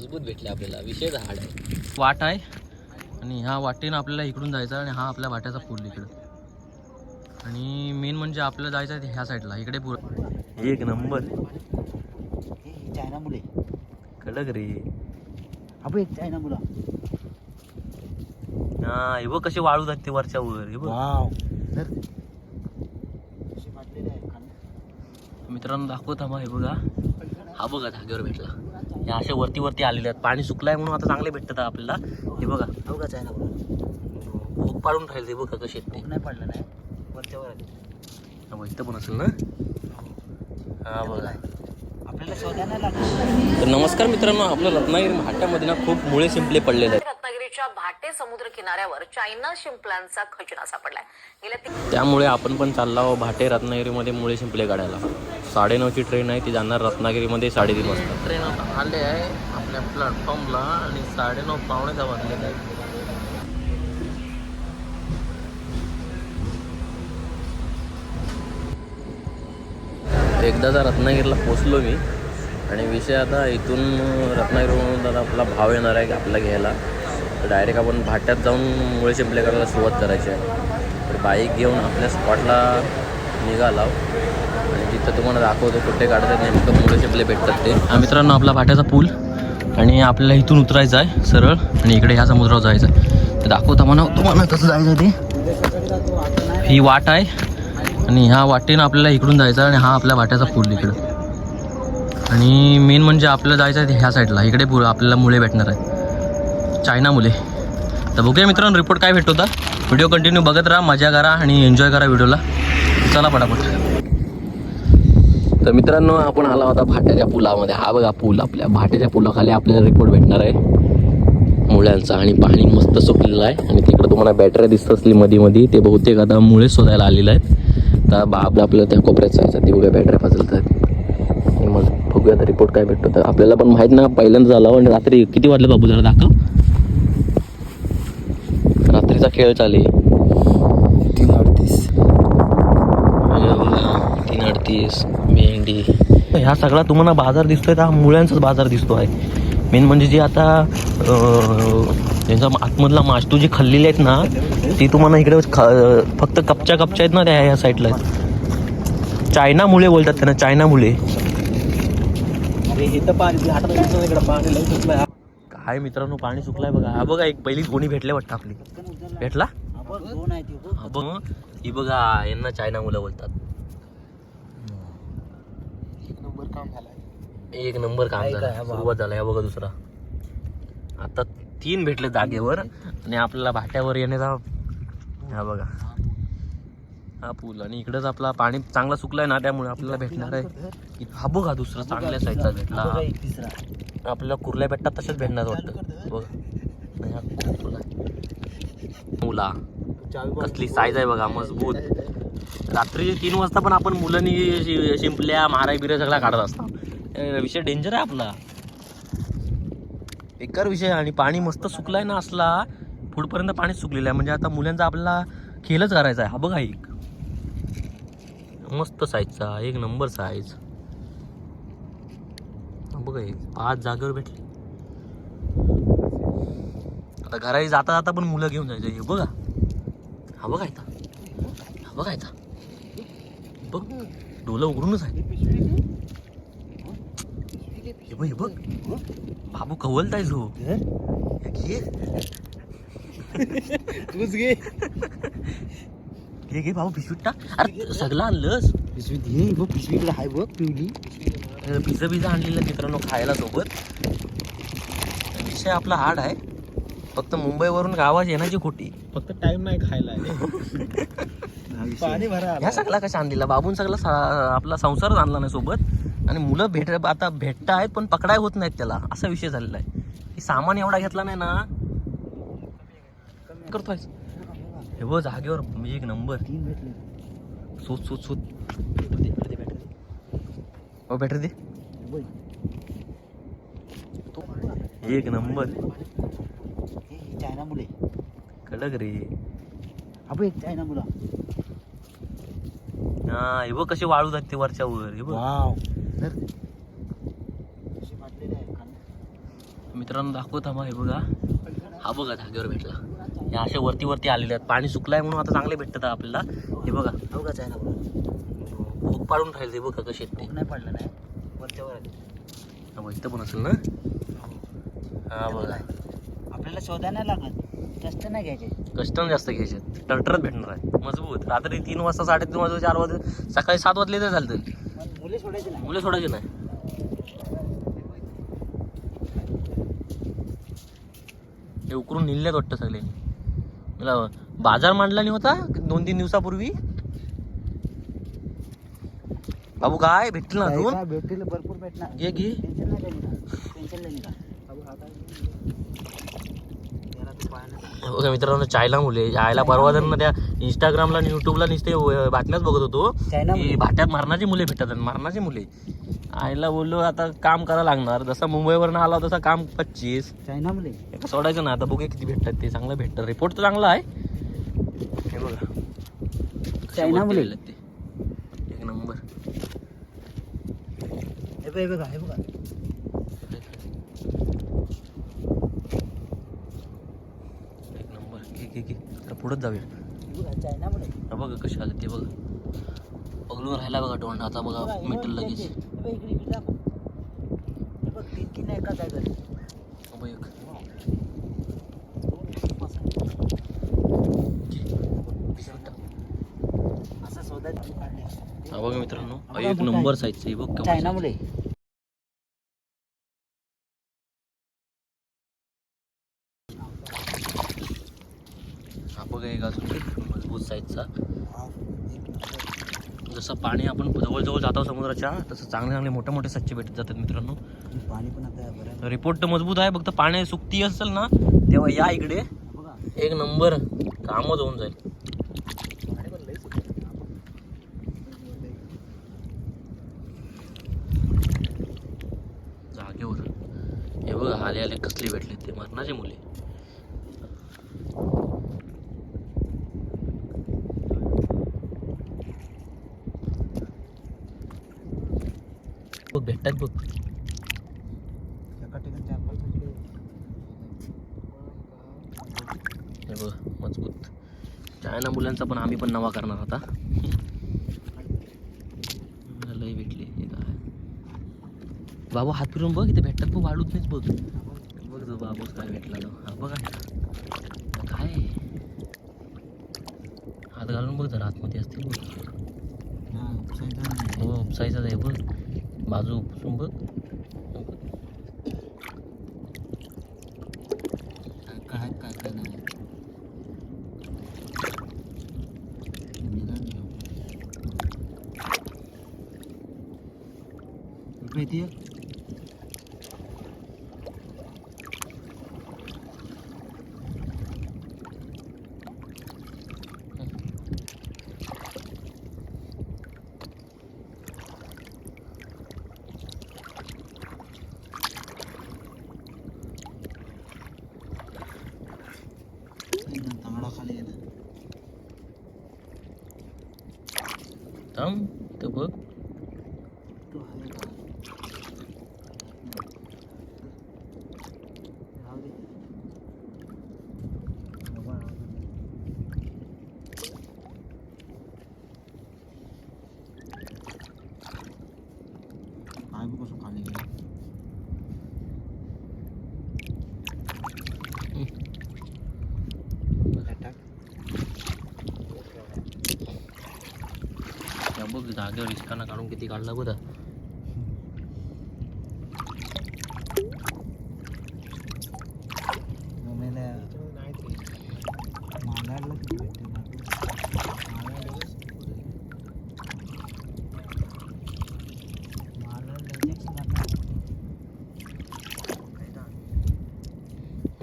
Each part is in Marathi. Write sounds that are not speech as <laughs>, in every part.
मजबूत भेटले आपल्याला. विषय झाड आहे. वाट आहे. आणि ह्या वाटेनं आपल्याला इकडून जायचं आणि हा आपल्या वाट्याचा पूल इकडं. आणि मेन म्हणजे आपल्याला जायचं आहे ह्या साईडला इकडे पूर एक नंबर. चायना मुले कडक रे. अबो एक चायना मुला हा हे बघ कसे वाळू जाते वरच्या वर. हे बघ. वाव. तर कशी वाटलेली आहे खाली. मित्रांनो दाखवत हा हे बघा. हा बघा धाग्यावर भेटला. हे असे वरती वरती आलेले आहेत. पाणी सुकलंय म्हणून आता चांगले भेटतात आपल्याला. हे बघा. हो का चायना मुला भूक पाडून राहिले ते बघा कसे ते. नाही पडलं नाही. वरच्यावर आले. इथं पण असेल ना? हा बघा. आपल्याला शोधायला नाही लागलं. तर नमस्कार मित्रांनो आपलं रत्नागिरी भाट्यामध्ये ना खूप मुळे शिंपले पडलेले आहेत. रत्नागिरीच्या भाटे समुद्र किनाऱ्यावर चायना शिंपल्यांचा खजिना सापडलाय. गेल्या त्यामुळे आपण पण चाललो आहोत भाटे रत्नागिरीमध्ये मुळे शिंपले काढायला. साडेनऊची ट्रेन आहे ती जाणार रत्नागिरीमध्ये साडेतीन वाजता. ट्रेन आता आले आहे आपल्या प्लॅटफॉर्मला आणि साडेनऊ पावणे दहा वाजलेले आहे एकदा जर रत्नागिरीला पोचलो मी आणि विषय आता इथून रत्नागिरीवरून आता आपला भाव येणार आहे आपल्याला घ्यायला. तर डायरेक्ट आपण भाट्यात जाऊन मुळे शिंपले करायला सुरुवात करायची आहे. तर बाईक घेऊन आपल्या स्पॉटला निघाला. आणि तिथं तुम्हाला दाखवतो कुठे काढतात नेमकं मुळे शिंपले भेटतात ते. हा मित्रांनो आपला भाट्याचा पूल आणि आपल्याला इथून उतरायचं आहे सरळ. आणि इकडे ह्या समुद्रावर जायचं आहे. तर दाखवता म्हणा तुम्हाला कसं जायचं ते? ही वाट आहे. आणि ह्या वाटेनं आपल्याला इकडून जायचं आणि हा आपल्या वाट्याचा पूल इकडं. आणि मेन म्हणजे आपल्याला जायचं आहे ह्या साईडला इकडे पूर आपल्याला मुळे भेटणार आहे. चायना मुले तर बघूया मित्रांनो रिपोर्ट काय भेटतो होता व्हिडिओ कंटिन्यू बघत राहा मजा करा आणि एन्जॉय करा व्हिडिओला चला पटापट. तर मित्रांनो आपण आला होता भाट्याच्या पुलामध्ये. हा बघा पूल आपल्या. भाट्याच्या पुलाखाली आपल्याला रिपोर्ट भेटणार आहे. मुळ्यांचा आणि पाणी मस्त सुकलेलं आहे. आणि तिकडे तुम्हाला बॅटऱ्या दिसत असली मध्ये मध्ये ते बहुतेक आता मुळे शोधायला आलेले आहेत. तर बा आपलं त्या कोपऱ्यात जायचं ते बघूया बॅटऱ्या फाजलत आहेत आणि मग बघूया रिपोर्ट काय भेटतो. तर आपल्याला पण माहीत ना पहिल्यांदा झाला आणि रात्री किती वाजले बाबू जरा दाखव. रात्रीचा खेळ चाले तीन अडतीस. तीन अडतीस भेंडी ह्या सगळा तुम्हाला बाजार दिसतोय तर हा मुळ्यांचाच बाजार दिसतो आहे. मेन म्हणजे जी आता त्यांचा आतमधला मास्तू जी खाल्लेली आहेत ना ती तुम्हाला इकडे ख- फक्त कपच्या कपच्या आहेत ना त्या ह्या साईडला आहेत चायना मुळे बोलतात त्यांना चायना मुळे हे. काय मित्रांनो पाणी सुकलाय बघा. हा बघा एक पहिली गोणी भेटले वाटतं आपली. भेटला. हा बघ. ही बघा यांना चायना मुलं बोलतात. एक नंबर काम झालाय एक नंबर काम आहे झालं? सुरुवात झाला. या बघा दुसरा. आता तीन भेटले जागेवर आणि आपल्याला भाट्यावर येण्याचा हा बघा. हा पूल. आणि इकडेच आपला पाणी चांगला सुकलाय ना त्यामुळे आपल्याला भेटणार आहे. हा बघा दुसरा चांगल्या साईडचा भेटला तिसरा. आपल्याला कुर्ल्या भेटतात तसेच भेटणार वाटतं. बघा. मुला. कसली साईज आहे बघा मजबूत. रात्री तीन वाजता पण आपण मुलांनी शिंपल्या माराय बिऱ्या सगळा काढत असतात. ए, विषय डेंजर आहे आपला. बेकार विषय. आणि पाणी मस्त सुकलाय ना असला पुढपर्यंत पाणी सुकलेलं आहे. म्हणजे आता मुलांचा आपल्याला खेळच करायचा आहे. हा बघा एक. मस्त साईजचा एक नंबर साईज बघा एक पाच जागेवर भेटले. आता घराही जाता जाता पण मुलं घेऊन जायचं हे बघा. हा बघा इथं. हा बघा इथं. बघ डोलं उघडूनच आहे. हे बघ हे बघ. बाबू कवलताय झो घे. <laughs> तूच घे. <laughs> घे घे बाबू पिशवीत टाक. अरे सगळं आणलंस? पिशवीत घे बघ पिशवीकडे आहे बघ पिवली. पिझ्झा पिझ्झा आणलेलं मित्रांनो खायला सोबत. विषय आपला हार्ड आहे. फक्त मुंबईवरून गावात येण्याची खोटी. फक्त टाइम नाही खायला. <laughs> पाणी भरा ह्या सगळा कशा आणलेला? बाबून सगळा आपला संसारच आणला नाही सोबत. आणि मुलं भेट आता भेटत आहेत पण पकडाय होत नाहीत त्याला. असा विषय झालेला आहे. की सामान एवढा घेतला नाही ना. करतोय हे बघ जागेवर एक नंबर. तीन भेटले सोत सोत. शोध बॅटरी दे. बॅटरी दे हो बॅटरी दे एक नंबर. हे चायना मुले कडक रे. अबो एक चायना मुला हा हे बघ कसे वाळू जाते वरच्या वर. हे बघ. तर मित्रांनो दाखवत मग हे बघा. हा बघा धाग्यावर भेटला. हे असे वरती वरती आलेले आहेत. पाणी सुकलंय म्हणून आता चांगले भेटतात आपल्याला. हे बघा. अवघाच आहे ना. भूक पाडून राहिले ते बघा कसे ते. नाही पडलं नाही. वरच्या वर इथं पण असेल ना? हा बघा. आपल्याला शोधायला नाही लागत. कष्ट नाही घ्यायचे. कष्ट जास्त घ्यायचे. टरटरच भेटणार आहे. मजबूत. रात्री तीन वाजता साडेतीन वाजता चार वाजता सकाळी सात वाजले तर चालतं. पण मुले सोडायचे नाही. मुलं सोडायचे नाही. हे उकरून निघल्यात वाटतं सगळे. मला बाजार मांडला नाही होता दोन तीन दिवसापूर्वी? बाबू काय भेटतील ना अजून? भेटतील भरपूर भेटणार घे घे. टेन्शन नाही घ्यायचं टेन्शन नाही का बाबू हा काय? जरा तू पाहण्याचा बघा मित्रांनो चायला मुले. यायला परवा जण त्या इंस्टाग्रामला आणि युट्यूबला नुसते बातम्याच बघत होतो. की भाट्यात मारणाची मुले भेटतात मारणाची मुले. आईला बोललो आता काम करायला लागणार. जसं मुंबईवरनं आला तसं काम पच्चीस. चायना मुले. सोडायचं ना? आता बघूया किती भेटतात ते. चांगलं भेटतं. रिपोर्ट तर चांगला आहे. हे बघा. चायना मुले. एक नंबर. हे बघ हे बघा हे बघा एक घे जरा पुढंच जाऊया. बघा कशी आले ते बघा. पगडून राहिला बघा तोंड. आता बघा मिटल बघ, लगेच बघ, मित्रांनो एक नंबर साईजचं बघ चायना हा बघा एक अजून एक साईजचा जसं पाणी आपण जवळजवळ जातो समुद्राच्या तसं चांगले चांगले मोठे मोठे सच्चे भेटत जातात मित्रांनो. पाणी पण आता बरं रिपोर्ट तर मजबूत आहे फक्त पाणी सुकती असेल ना तेव्हा या इकडे. एक नंबर कामच होऊन जाईल. जागेवर. हे बघा आले आले कसले भेटले ते मरणाचे मुले. बघ भेटतात बघ. मजबूत. चायना मुलांचा पण आम्ही पण नवा करणार आता. लय भेटले बाबू हात फिरून बघ इथे भेटतात बघ वाढूच नाहीच बघ. बघ जो बाबूच काय भेटला तो. हा बघा. काय? हात घालून बघ जरा आतमध्ये असतील बघ. हा, उपसायचं. हो उपसायचाच आहे बघ. बाजू उपसून बघ काय काय आहेत, काय काय नाही निघाल घेऊ. रुपये ती एक. एकदम तांगडा खाली गेला थांब तर बघ तो आहे का राहू दे. बाबा, राहू दे. काय बघ कसं खाली गेलं टाक त्या जागेवर रिस्काना काढून किती काढला बघा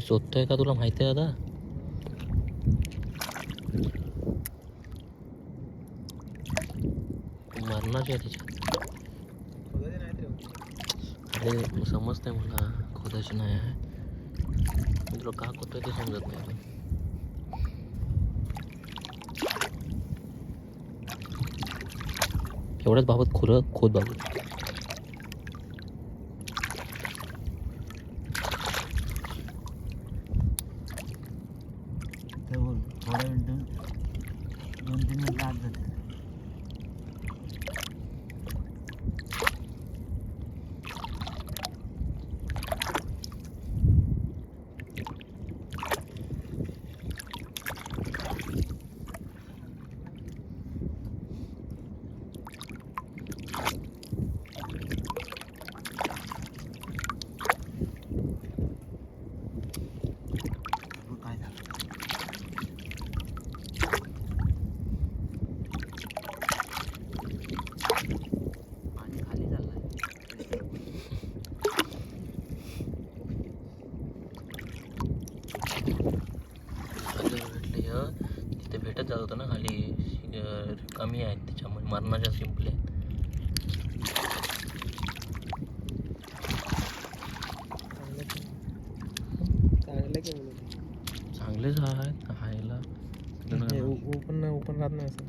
शोधतोय का तुला माहिती आहे दादा? मरणाची आहे त्याच्यात अरे समजतंय मला खोदायची नाही आहे. मी तुला का खोदतोय ते समजत नाही अजून. एवढ्याच बाबत खुरं खोद बाबत थोडा मिनटं दोन तीन मिनटं आत जाते काय झालं पाणी खाली चाललंय भेटले तिथे भेटत जात होतं ना खाली अं, कमी आहेत त्याच्यामुळे मरणाच्या की म्हणून चांगलेच आहेत खायला. ओपन ओपन राहत नाही असं.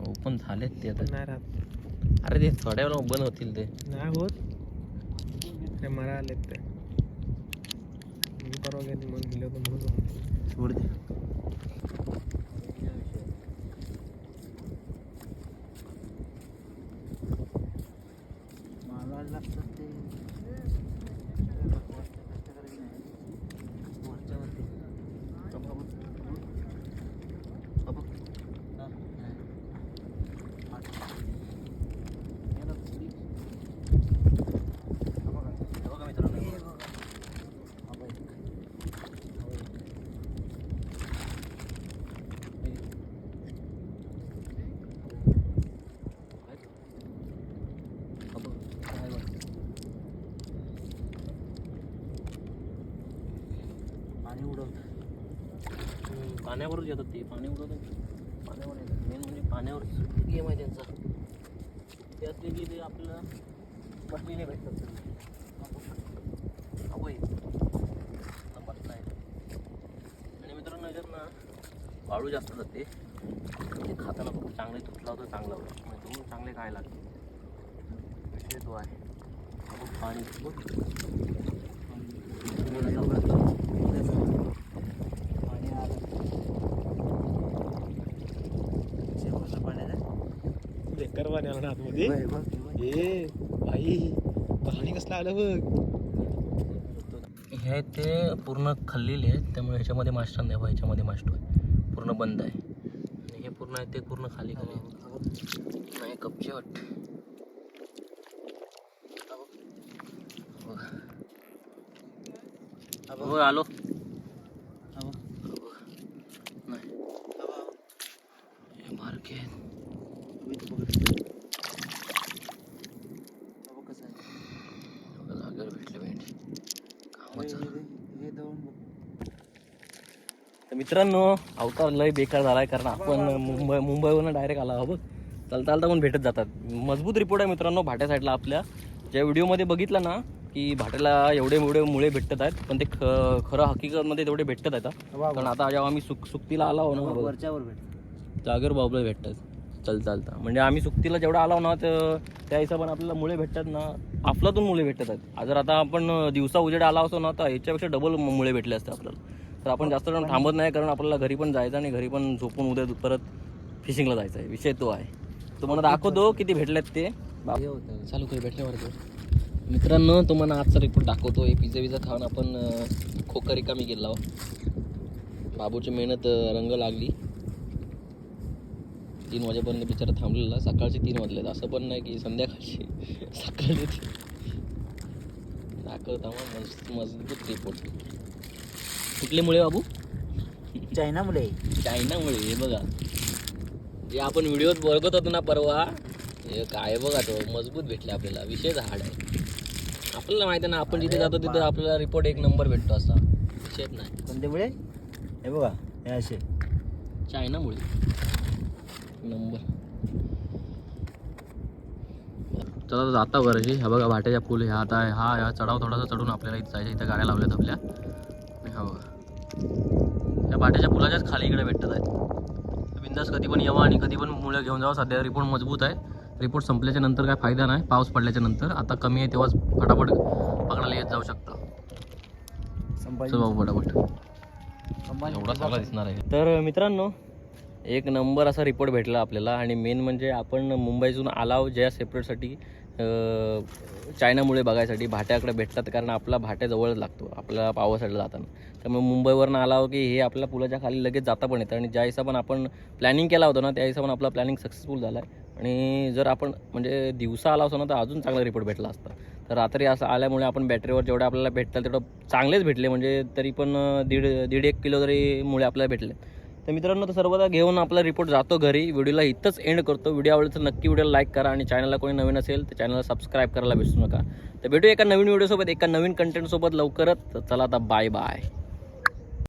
ओपन झालेत ते आता. नाही राहत. अरे ते थोड्या वेळा बंद होतील ते. नाही होत. ते मरा आलेत ते. मी परवा गेले म्हणून गेले होते म्हणून सोड दे पाण्यावरच येतात ते पाणी उडवतात पाण्यावर येतात. मेन म्हणजे पाण्यावर गेम आहे त्यांचा. ते असले की ते आपल्याला बसलेले भेटतात. अवय. बसलाय. आणि मित्रांनो जर ना वाळू जास्त जाते ते. खाताना फक्त चांगले तुटला होता चांगला होता. म्हणजे तुम्ही चांगले काय लागते विषय तो आहे. पाणी बघ पाणी. ना आतमध्ये ए भाई पाणी कसलं आलं बघ. हे ते पूर्ण खाल्लेले आहेत त्यामुळे ह्याच्यामध्ये मास्टर नाही बा ह्याच्यामध्ये मास्टर आहे पूर्ण बंद आहे. आणि हे पूर्ण आहे ते पूर्ण खाली खाली आहे. नाही कपचे वाटते हो आलो नाही हे मार्के आहेत जागेवर भेटले भेंडी कामाचं तर मित्रांनो अवतार लय बेकार झालाय कारण आपण मुंबई मुंबईवरून डायरेक्ट आला बघ चालता चालता पण भेटत जातात. मजबूत रिपोर्ट आहे मित्रांनो भाट्या साईडला आपल्या. ज्या व्हिडिओमध्ये बघितलं ना की भाट्याला एवढे एवढे मुळे भेटत आहेत पण ते ख खरं हकीकतमध्ये तेवढे भेटत आहेत. कारण आता जेव्हा आम्ही सुक सुक्तीला आला हो ना वरच्यावर भेट जागेवर बाबळे भेटतात. चल चालता. म्हणजे आम्ही सुक्तीला जेवढा आलो ना तर त्या हिशोबाने आपल्याला मुळे भेटतात ना आपलातून मुळे भेटतात आहेत. जर आता आपण दिवसा उजेड आला असतो ना तर याच्यापेक्षा डबल मुळे भेटले असते आपल्याला. तर आपण जास्त वेळ थांबत नाही कारण आपल्याला घरी पण जायचं आणि घरी पण झोपून उद्या परत फिशिंगला जायचं आहे विषय तो आहे. तुम्हाला दाखवतो किती भेटलेत ते. चालू काही भेटल्यावर मित्रांनो तुम्हाला आजचा रिपोर्ट दाखवतो हे पिझ्झा विझा खाऊन आपण खोका रिकामी गेला बाबूची मेहनत रंग लागली. तीन वाजेपर्यंत बिचारा थांबलेला. सकाळचे तीन वाजलेत. असं पण नाही की संध्याकाळची. सकाळी दाखवत आम्हाला. मजबूत रिपोर्ट कुठलेमुळे बाबू? चायना मुले चायनामुळे हे बघा. जे आपण व्हिडिओत बघत होतो ना परवा. हे काय बघा तो मजबूत भेटले आपल्याला. विषयच हार्ड आहे. आपल्याला माहिती आहे ना आपण जिथे जातो तिथे आपल्याला रिपोर्ट एक नंबर भेटतो असा. विषयच नाही. कोणते मुळे? हे बघा हे असे. चायनामुळे. नंबर चला आता जाता घराची ह्या बघा भाट्याच्या पूल ह्या आता हा ह्या चढाव थोडासा चढून आपल्याला इथं जायचं इथं गाड्या लावल्यात आपल्या. हा बघा या भाट्याच्या पुलाच्याच खाली इकडे भेटत आहेत. बिंदास कधी पण यावं आणि कधी पण मुलं घेऊन जावं. सध्या रिपोर्ट मजबूत आहे. रिपोर्ट संपल्याच्या नंतर काय फायदा नाही. पाऊस पडल्याच्या नंतर. आता कमी आहे तेव्हाच फटाफट पकडायला येत जाऊ शकतं. फटाफट. एवढा चांगला दिसणार आहे. तर मित्रांनो एक नंबर असा रिपोर्ट भेटला आपल्याला आणि मेन म्हणजे आपण मुंबईतून आलाव ज्या सेपरेटसाठी चायनामुळे बघायसाठी भाट्याकडे भेटतात कारण आपला भाट्या जवळच लागतो आपल्याला पावर जाताना. त्यामुळे मुंबईवरनं हो की हे आपल्या पुलाच्या खाली लगेच जाता पण येतं. आणि ज्या हिशोबानं आपण प्लॅनिंग केला होता ना त्या हिशोबानं आपला प्लॅनिंग सक्सेसफुल झाला आहे आणि जर आपण म्हणजे दिवसा आला असतो ना तर अजून चांगला रिपोर्ट भेटला असता. तर रात्री असं आल्यामुळे आपण बॅटरीवर जेवढे आपल्याला भेटतात तेवढं चांगलेच भेटले. म्हणजे तरी पण दीड दीड एक किलो तरी मुळे आपल्याला भेटले. तर मित्रांनो तर सर्वदा घेऊन आपला रिपोर्ट जातो घरी. व्हिडिओला इथंच एंड करतो. व्हिडिओ आवडला तर नक्की व्हिडिओला लाईक करा आणि चॅनलला कोणी नवीन असेल तर चॅनलला सबस्क्राईब करायला विसरू नका. तर भेटू एका नवीन व्हिडिओसोबत एका नवीन कंटेंटसोबत लवकरच. चला आता बाय बाय